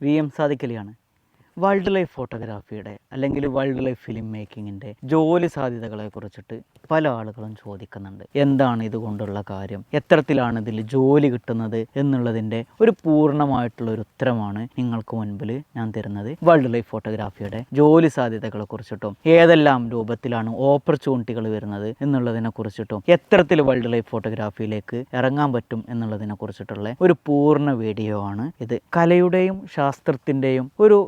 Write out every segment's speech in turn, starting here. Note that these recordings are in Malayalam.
വി എം സാദിക്കലിയാണ് വൈൽഡ് ലൈഫ് ഫോട്ടോഗ്രാഫിയുടെ അല്ലെങ്കിൽ വൈൽഡ് ലൈഫ് ഫിലിം മേക്കിങ്ങിന്റെ ജോലി സാധ്യതകളെ കുറിച്ചിട്ട് പല ആളുകളും ചോദിക്കുന്നുണ്ട്. എന്താണ് ഇതുകൊണ്ടുള്ള കാര്യം? എത്രത്തിലാണ് ഇതിൽ ജോലി കിട്ടുന്നത് എന്നുള്ളതിന്റെ ഒരു പൂർണമായിട്ടുള്ള ഒരു ഉത്തരമാണ് നിങ്ങൾക്ക് മുൻപിൽ ഞാൻ തരുന്നത്. വൈൽഡ് ലൈഫ് ഫോട്ടോഗ്രാഫിയുടെ ജോലി സാധ്യതകളെ കുറിച്ചിട്ടും ഏതെല്ലാം രൂപത്തിലാണ് ഓപ്പർച്യൂണിറ്റികൾ വരുന്നത് എന്നുള്ളതിനെ കുറിച്ചിട്ടും എത്തരത്തിൽ വൈൽഡ് ലൈഫ് ഫോട്ടോഗ്രാഫിയിലേക്ക് ഇറങ്ങാൻ പറ്റും എന്നുള്ളതിനെ കുറിച്ചിട്ടുള്ള ഒരു പൂർണ വീഡിയോ ആണ് ഇത്. കലയുടെയും ശാസ്ത്രത്തിന്റെയും ഒരു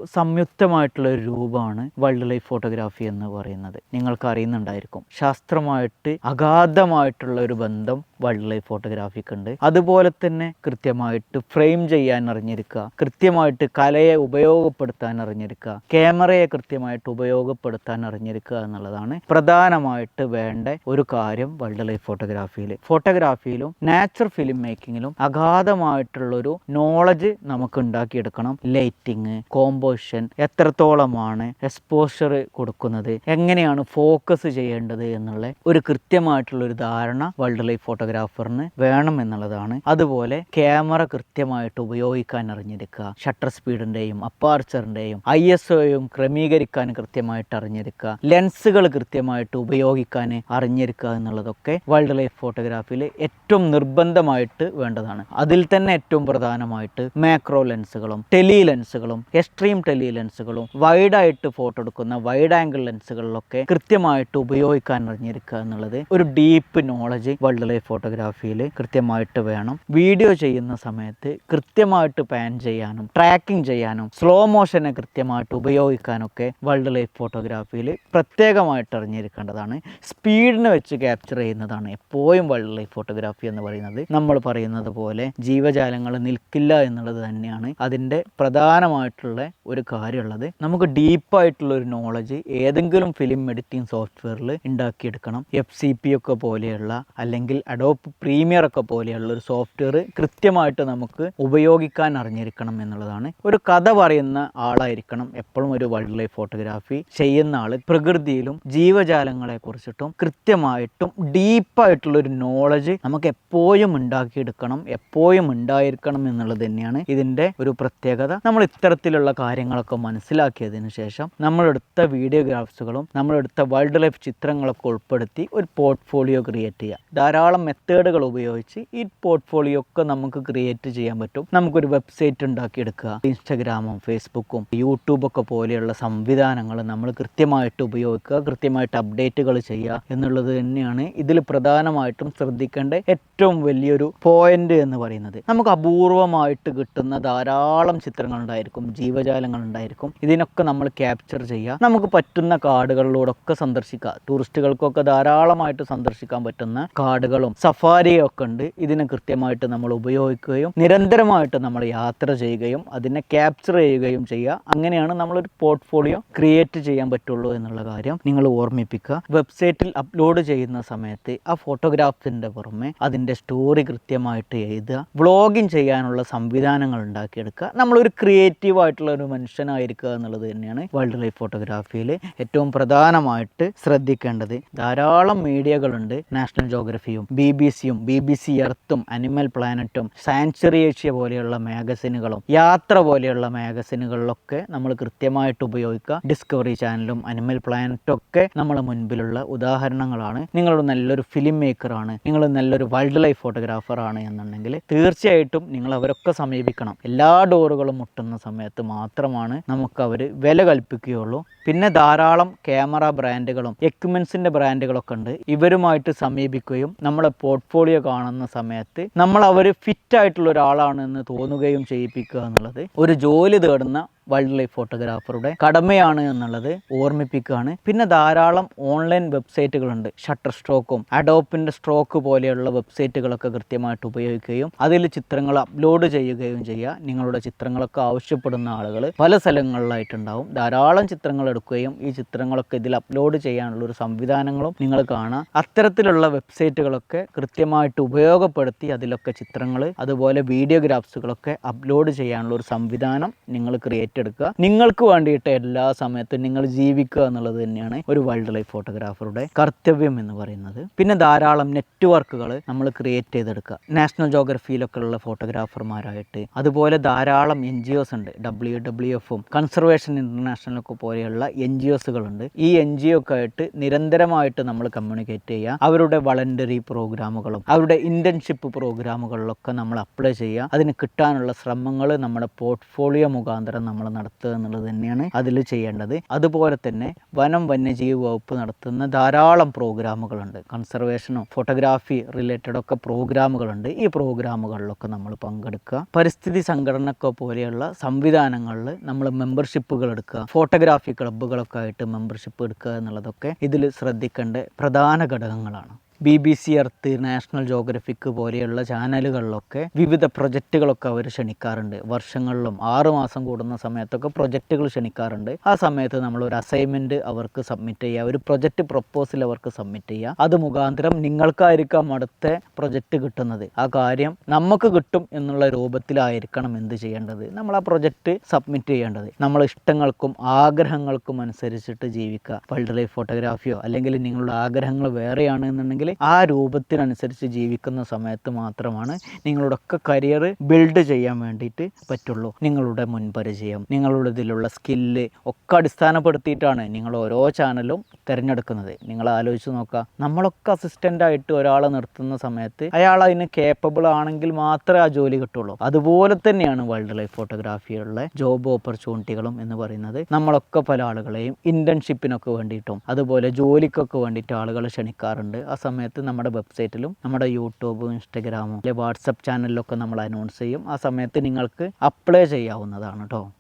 സംയുക്തമായിട്ടുള്ള ഒരു രൂപമാണ് വൈൽഡ് ലൈഫ് ഫോട്ടോഗ്രാഫി എന്ന് പറയുന്നത്. നിങ്ങൾക്ക് അറിയുന്നുണ്ടായിരിക്കും. ശാസ്ത്രമായിട്ട് അഗാധമായിട്ടുള്ള ഒരു ബന്ധം വൈൽഡ് ലൈഫ് ഫോട്ടോഗ്രാഫിക്ക് ഉണ്ട്. അതുപോലെ തന്നെ കൃത്യമായിട്ട് ഫ്രെയിം ചെയ്യാൻ അറിഞ്ഞിരിക്കുക കൃത്യമായിട്ട് കലയെ ഉപയോഗപ്പെടുത്താൻ അറിഞ്ഞിരിക്കുക ക്യാമറയെ കൃത്യമായിട്ട് ഉപയോഗപ്പെടുത്താൻ അറിഞ്ഞിരിക്കുക എന്നുള്ളതാണ് പ്രധാനമായിട്ട് വേണ്ട ഒരു കാര്യം വൈൽഡ് ലൈഫ് ഫോട്ടോഗ്രാഫിയിൽ ഫോട്ടോഗ്രാഫിയിലും നാച്ചുറൽ ഫിലിം മേക്കിങ്ങിലും അഗാധമായിട്ടുള്ളൊരു നോളജ് നമുക്ക് ഉണ്ടാക്കിയെടുക്കണം. ലൈറ്റിങ് കോമ്പോസിഷൻ എത്രത്തോളമാണ് എക്സ്പോഷർ കൊടുക്കുന്നത്? എങ്ങനെയാണ് ഫോക്കസ് ചെയ്യേണ്ടത് എന്നുള്ള ഒരു കൃത്യമായിട്ടുള്ള ഒരു ധാരണ വൈൽഡ് ലൈഫ് ഫോട്ടോഗ്രാഫറിന് വേണം എന്നുള്ളതാണ്. അതുപോലെ ക്യാമറ കൃത്യമായിട്ട് ഉപയോഗിക്കാൻ അറിഞ്ഞിരിക്കുക ഷട്ടർ സ്പീഡിന്റെയും അപ്പാർച്ചറിന്റെയും ഐ എസ് ഒയും ക്രമീകരിക്കാൻ കൃത്യമായിട്ട് അറിഞ്ഞിരിക്കുക ലെൻസുകൾ കൃത്യമായിട്ട് ഉപയോഗിക്കാൻ അറിഞ്ഞിരിക്കുക എന്നുള്ളതൊക്കെ വൈൽഡ് ലൈഫ് ഫോട്ടോഗ്രാഫിയിൽ ഏറ്റവും നിർബന്ധമായിട്ട് വേണ്ടതാണ്. അതിൽ തന്നെ ഏറ്റവും പ്രധാനമായിട്ട് മാക്രോ ലെൻസുകളും ടെലി ലെൻസുകളും എക്സ്ട്രീം ടെലി ലെൻസുകളും വൈഡായിട്ട് ഫോട്ടോ എടുക്കുന്ന വൈഡ് ആംഗിൾ ലെൻസുകളിലൊക്കെ കൃത്യമായിട്ട് ഉപയോഗിക്കാൻ അറിഞ്ഞിരിക്കുക എന്നുള്ളത് ഒരു ഡീപ്പ് നോളജ് വൈൽഡ് ലൈഫ് ഫോട്ടോഗ്രാഫിയിൽ കൃത്യമായിട്ട് വേണം. വീഡിയോ ചെയ്യുന്ന സമയത്ത് കൃത്യമായിട്ട് പാൻ ചെയ്യാനും ട്രാക്കിംഗ് ചെയ്യാനും സ്ലോ മോഷനെ കൃത്യമായിട്ട് ഉപയോഗിക്കാനൊക്കെ വൈൽഡ് ലൈഫ് ഫോട്ടോഗ്രാഫിയിൽ പ്രത്യേകമായിട്ട് അറിഞ്ഞിരിക്കേണ്ടതാണ്. സ്പീഡിനെ വെച്ച് ക്യാപ്ചർ ചെയ്യുന്നതാണ് എപ്പോഴും വൈൽഡ് ലൈഫ് ഫോട്ടോഗ്രാഫി എന്ന് പറയുന്നത്. നമ്മൾ പറയുന്നത് പോലെ ജീവജാലങ്ങൾ നിൽക്കില്ല എന്നുള്ളത് തന്നെയാണ് അതിന്റെ പ്രധാനമായിട്ടുള്ള ഒരു കാര്യമുള്ളത്. നമുക്ക് ഡീപ്പായിട്ടുള്ള ഒരു നോളജ് ഏതെങ്കിലും ഫിലിം എഡിറ്റിംഗ് സോഫ്റ്റ്വെയറിൽ ഉണ്ടാക്കിയെടുക്കണം. എഫ് സി പി ഒക്കെ പോലെയുള്ള അല്ലെങ്കിൽ അഡോപ്പ് പ്രീമിയർ ഒക്കെ പോലെയുള്ള ഒരു സോഫ്റ്റ്വെയർ കൃത്യമായിട്ട് നമുക്ക് ഉപയോഗിക്കാൻ അറിഞ്ഞിരിക്കണം എന്നുള്ളതാണ്. ഒരു കഥ പറയുന്ന ആളായിരിക്കണം എപ്പോഴും ഒരു വൈൽഡ് ലൈഫ് ഫോട്ടോഗ്രാഫി ചെയ്യുന്ന ആൾ പ്രകൃതിയിലും ജീവജാലങ്ങളെ കുറിച്ചിട്ടും കൃത്യമായിട്ടും ഡീപ്പായിട്ടുള്ള ഒരു നോളജ് നമുക്ക് എപ്പോഴും ഉണ്ടാക്കിയെടുക്കണം എപ്പോഴും ഉണ്ടായിരിക്കണം എന്നുള്ളത് തന്നെയാണ് ഇതിന്റെ ഒരു പ്രത്യേകത. നമ്മൾ ഇത്തരത്തിലുള്ള കാര്യങ്ങളൊക്കെ മനസ്സിലാക്കിയതിന് ശേഷം നമ്മളെടുത്ത വീഡിയോഗ്രാഫ്സുകളും നമ്മളെടുത്ത വൈൽഡ് ലൈഫ് ചിത്രങ്ങളൊക്കെ ഉൾപ്പെടുത്തി ഒരു പോർട്ട്ഫോളിയോ ക്രിയേറ്റ് ചെയ്യാം ധാരാളം മെത്തേഡുകൾ ഉപയോഗിച്ച് ഈ പോർട്ട്ഫോളിയോ ഒക്കെ നമുക്ക് ക്രിയേറ്റ് ചെയ്യാൻ പറ്റും. നമുക്കൊരു വെബ്സൈറ്റ് ഉണ്ടാക്കിയെടുക്കുക. ഇൻസ്റ്റഗ്രാമും ഫേസ്ബുക്കും യൂട്യൂബൊക്കെ പോലെയുള്ള സംവിധാനങ്ങൾ നമ്മൾ കൃത്യമായിട്ട് ഉപയോഗിക്കുക കൃത്യമായിട്ട് അപ്ഡേറ്റുകൾ ചെയ്യുക എന്നുള്ളത് തന്നെയാണ് ഇതിൽ പ്രധാനമായിട്ടും ശ്രദ്ധിക്കേണ്ട ഏറ്റവും വലിയൊരു പോയിന്റ് എന്ന് പറയുന്നത്. നമുക്ക് അപൂർവമായിട്ട് കിട്ടുന്ന ധാരാളം ചിത്രങ്ങളുണ്ടായിരിക്കും ജീവജാലങ്ങൾ ഉണ്ടായിരിക്കും ഇതിനൊക്കെ നമ്മൾ ക്യാപ്ചർ ചെയ്യുക. നമുക്ക് പറ്റുന്ന കാടുകളിലൂടെയൊക്കെ സന്ദർശിക്കുക. ടൂറിസ്റ്റുകൾക്കൊക്കെ ധാരാളമായിട്ട് സന്ദർശിക്കാൻ പറ്റുന്ന കാടുകളും സഫാരിയും ഒക്കെ ഉണ്ട്. ഇതിനെ കൃത്യമായിട്ട് നമ്മൾ ഉപയോഗിക്കുകയും നിരന്തരമായിട്ട് നമ്മൾ യാത്ര ചെയ്യുകയും അതിനെ ക്യാപ്ചർ ചെയ്യുകയും ചെയ്യുക. അങ്ങനെയാണ് നമ്മളൊരു പോർട്ട്ഫോളിയോ ക്രിയേറ്റ് ചെയ്യാൻ പറ്റുള്ളൂ എന്നുള്ള കാര്യം നിങ്ങൾ ഓർമ്മിപ്പിക്കുക. വെബ്സൈറ്റിൽ അപ്ലോഡ് ചെയ്യുന്ന സമയത്ത് ആ ഫോട്ടോഗ്രാഫിന്റെ പുറമെ അതിന്റെ സ്റ്റോറി കൃത്യമായിട്ട് എഴുതുക. വ്ളോഗിങ് ചെയ്യാനുള്ള സംവിധാനങ്ങൾ ഉണ്ടാക്കിയെടുക്കുക. നമ്മളൊരു ക്രിയേറ്റീവ് ആയിട്ടുള്ള ഒരു മനുഷ്യനായിരിക്കുക എന്നുള്ളത് തന്നെയാണ് വൈൽഡ് ലൈഫ് ഫോട്ടോഗ്രാഫിയിൽ ഏറ്റവും പ്രധാനമായിട്ട് ശ്രദ്ധിക്കേണ്ടത്. ധാരാളം മീഡിയകളുണ്ട്. നാഷണൽ ജോഗ്രഫിയും ബി ബി സിയും ബി ബി സി എർത്തും അനിമൽ പ്ലാനറ്റും സാൻച്വറി ഏഷ്യ പോലെയുള്ള മാഗസിനുകളും യാത്ര പോലെയുള്ള മാഗസിനുകളിലൊക്കെ നമ്മൾ കൃത്യമായിട്ട് ഉപയോഗിക്കുക. ഡിസ്കവറി ചാനലും അനിമൽ പ്ലാനറ്റും ഒക്കെ നമ്മളെ മുൻപിലുള്ള ഉദാഹരണങ്ങളാണ്. നിങ്ങൾ നല്ലൊരു ഫിലിം മേക്കറാണ് നിങ്ങൾ നല്ലൊരു വൈൽഡ് ലൈഫ് ഫോട്ടോഗ്രാഫർ ആണ് എന്നുണ്ടെങ്കിൽ തീർച്ചയായിട്ടും നിങ്ങൾ അവരൊക്കെ സമീപിക്കണം. എല്ലാ ഡോറുകളും മുട്ടുന്ന സമയത്ത് മാത്രമാണ് നമുക്ക് അവർ വില കൽപ്പിക്കുകയുള്ളൂ. പിന്നെ ധാരാളം ക്യാമറ ബ്രാൻഡുകളും എക്യുപ്മെൻസിന്റെ ബ്രാൻഡുകളൊക്കെ ഉണ്ട്. ഇവരുമായിട്ട് സമീപിക്കുകയും നമ്മളെ പോർട്ട്ഫോളിയോ കാണുന്ന സമയത്ത് നമ്മൾ അവർ ഫിറ്റ് ആയിട്ടുള്ള ഒരാളാണെന്ന് തോന്നുകയും ചെയ്യിപ്പിക്കുക എന്നുള്ളത് ഒരു ജോലി തേടുന്ന വൈൽഡ് ലൈഫ് ഫോട്ടോഗ്രാഫറുടെ കടമയാണ് എന്നുള്ളത് ഓർമ്മിപ്പിക്കുകയാണ്. പിന്നെ ധാരാളം ഓൺലൈൻ വെബ്സൈറ്റുകളുണ്ട് ഷട്ടർ സ്ട്രോക്കും അഡോപ്പിന്റെ സ്ട്രോക്ക് പോലെയുള്ള വെബ്സൈറ്റുകളൊക്കെ കൃത്യമായിട്ട് ഉപയോഗിക്കുകയും അതിൽ ചിത്രങ്ങൾ അപ്ലോഡ് ചെയ്യുകയും ചെയ്യുക. നിങ്ങളുടെ ചിത്രങ്ങളൊക്കെ ആവശ്യപ്പെടുന്ന ആളുകൾ പല സ്ഥലങ്ങളിലായിട്ടുണ്ടാവും. ധാരാളം ചിത്രങ്ങൾ എടുക്കുകയും ഈ ചിത്രങ്ങളൊക്കെ ഇതിൽ അപ്ലോഡ് ചെയ്യാനുള്ള ഒരു സംവിധാനങ്ങളും നിങ്ങൾ കാണാം അത്തരത്തിലുള്ള വെബ്സൈറ്റുകളൊക്കെ കൃത്യമായിട്ട് ഉപയോഗപ്പെടുത്തി അതിലൊക്കെ ചിത്രങ്ങൾ അതുപോലെ വീഡിയോഗ്രാഫ്സുകളൊക്കെ അപ്ലോഡ് ചെയ്യാനുള്ള ഒരു സംവിധാനം നിങ്ങൾ ക്രിയേറ്റ് ഉണ്ടാക്കിയെടുക്കുക നിങ്ങൾക്ക് വേണ്ടിയിട്ട് എല്ലാ സമയത്തും നിങ്ങൾ ജീവിക്കുക എന്നുള്ളത് തന്നെയാണ് ഒരു വൈൽഡ് ലൈഫ് ഫോട്ടോഗ്രാഫറുടെ കർത്തവ്യം എന്ന് പറയുന്നത്. പിന്നെ ധാരാളം നെറ്റ്വർക്കുകൾ നമ്മൾ ക്രിയേറ്റ് ചെയ്തെടുക്കുക. നാഷണൽ ജോഗ്രഫിയിലൊക്കെ ഉള്ള ഫോട്ടോഗ്രാഫർമാരായിട്ട് അതുപോലെ ധാരാളം എൻ ജി ഒസ് ഉണ്ട്. ഡബ്ല്യു ഡബ്ല്യു എഫും കൺസർവേഷൻ ഇന്റർനാഷണലൊക്കെ പോലെയുള്ള എൻ ജി ഒസുകളുണ്ട് ഈ എൻ ജി ഒക്കെ ആയിട്ട് നിരന്തരമായിട്ട് നമ്മൾ കമ്മ്യൂണിക്കേറ്റ് ചെയ്യുക. അവരുടെ വളണ്ടറി പ്രോഗ്രാമുകളും അവരുടെ ഇന്റേൺഷിപ്പ് പ്രോഗ്രാമുകളിലൊക്കെ നമ്മൾ അപ്ലൈ ചെയ്യുക. അതിന് കിട്ടാനുള്ള ശ്രമങ്ങൾ നമ്മുടെ പോർട്ട്ഫോളിയോ മുഖാന്തരം നമ്മൾ നടത്തുക എന്നുള്ളത് തന്നെയാണ് അതിൽ ചെയ്യേണ്ടത്. അതുപോലെ തന്നെ വനം വന്യജീവി വകുപ്പ് നടത്തുന്ന ധാരാളം പ്രോഗ്രാമുകളുണ്ട്. കൺസർവേഷനും ഫോട്ടോഗ്രാഫി റിലേറ്റഡ് ഒക്കെ പ്രോഗ്രാമുകളുണ്ട്. ഈ പ്രോഗ്രാമുകളിലൊക്കെ നമ്മൾ പങ്കെടുക്കുക. പരിസ്ഥിതി സംഘടനയൊക്കെ പോലെയുള്ള സംവിധാനങ്ങളിൽ നമ്മൾ മെമ്പർഷിപ്പുകൾ എടുക്കുക. ഫോട്ടോഗ്രാഫി ക്ലബ്ബുകളൊക്കെ ആയിട്ട് മെമ്പർഷിപ്പ് എടുക്കുക എന്നുള്ളതൊക്കെ ഇതിൽ ശ്രദ്ധിക്കേണ്ട പ്രധാന ഘടകങ്ങളാണ്. B B C earth national geographic പോലെയുള്ള ചാനലുകളിലൊക്കെ വിവിധ പ്രൊജക്റ്റുകളൊക്കെ അവർ ക്ഷണിക്കാറുണ്ട്. വർഷങ്ങളിലും ആറ് മാസം കൂടുന്ന സമയത്തൊക്കെ പ്രൊജക്റ്റുകൾ ക്ഷണിക്കാറുണ്ട്. ആ സമയത്ത് നമ്മൾ ഒരു അസൈൻമെന്റ് അവർക്ക് സബ്മിറ്റ് ചെയ്യുക ഒരു പ്രൊജക്റ്റ് പ്രൊപ്പോസൽ അവർക്ക് സബ്മിറ്റ് ചെയ്യുക. അത് മുഖാന്തരം നിങ്ങൾക്കായിരിക്കാം അടുത്ത പ്രൊജക്റ്റ് കിട്ടുന്നത്. ആ കാര്യം നമുക്ക് കിട്ടും എന്നുള്ള രൂപത്തിലായിരിക്കണം എന്ത് ചെയ്യേണ്ടത്? നമ്മൾ ആ പ്രൊജക്റ്റ് സബ്മിറ്റ് ചെയ്യേണ്ടത്. നമ്മൾ ഇഷ്ടങ്ങൾക്കും ആഗ്രഹങ്ങൾക്കും അനുസരിച്ചിട്ട് ജീവിക്കുക. വൈൽഡ് ലൈഫ് ഫോട്ടോഗ്രാഫിയോ അല്ലെങ്കിൽ നിങ്ങളുടെ ആഗ്രഹങ്ങൾ വേറെയാണ് എന്നുണ്ടെങ്കിൽ ആ രൂപത്തിനനുസരിച്ച് ജീവിക്കുന്ന സമയത്ത് മാത്രമാണ് നിങ്ങളുടെ ഒക്കെ കരിയർ ബിൽഡ് ചെയ്യാൻ വേണ്ടിയിട്ട് പറ്റുള്ളൂ. നിങ്ങളുടെ മുൻപരിചയം നിങ്ങളുടെ ഇതിലുള്ള സ്കില്ല് ഒക്കെ അടിസ്ഥാനപ്പെടുത്തിയിട്ടാണ് നിങ്ങൾ ഓരോ ചാനലും തിരഞ്ഞെടുക്കുന്നത്. നിങ്ങൾ ആലോചിച്ച് നോക്കുക നമ്മളൊക്കെ അസിസ്റ്റന്റ് ആയിട്ട് ഒരാളെ നിർത്തുന്ന സമയത്ത് അയാൾ അതിന് കേപ്പബിൾ ആണെങ്കിൽ മാത്രമേ ആ ജോലി കിട്ടുള്ളൂ. അതുപോലെ തന്നെയാണ് വൈൽഡ് ലൈഫ് ഫോട്ടോഗ്രാഫിയുള്ള ജോബ് ഓപ്പർച്യൂണിറ്റികളും എന്ന് പറയുന്നത്. നമ്മളൊക്കെ പല ആളുകളെയും ഇന്റേൺഷിപ്പിനൊക്കെ വേണ്ടിയിട്ടും അതുപോലെ ജോലിക്കൊക്കെ വേണ്ടിയിട്ട് ആളുകളെ ക്ഷണിക്കാറുണ്ട്. ആ സമയത്ത് നമ്മുടെ വെബ്സൈറ്റിലും നമ്മുടെ യൂട്യൂബും ഇൻസ്റ്റഗ്രാമും അല്ലെങ്കിൽ വാട്സപ്പ് ചാനലിലൊക്കെ നമ്മൾ അനൗൺസ് ചെയ്യും. ആ സമയത്ത് നിങ്ങൾക്ക് അപ്ലൈ ചെയ്യാവുന്നതാണ് കേട്ടോ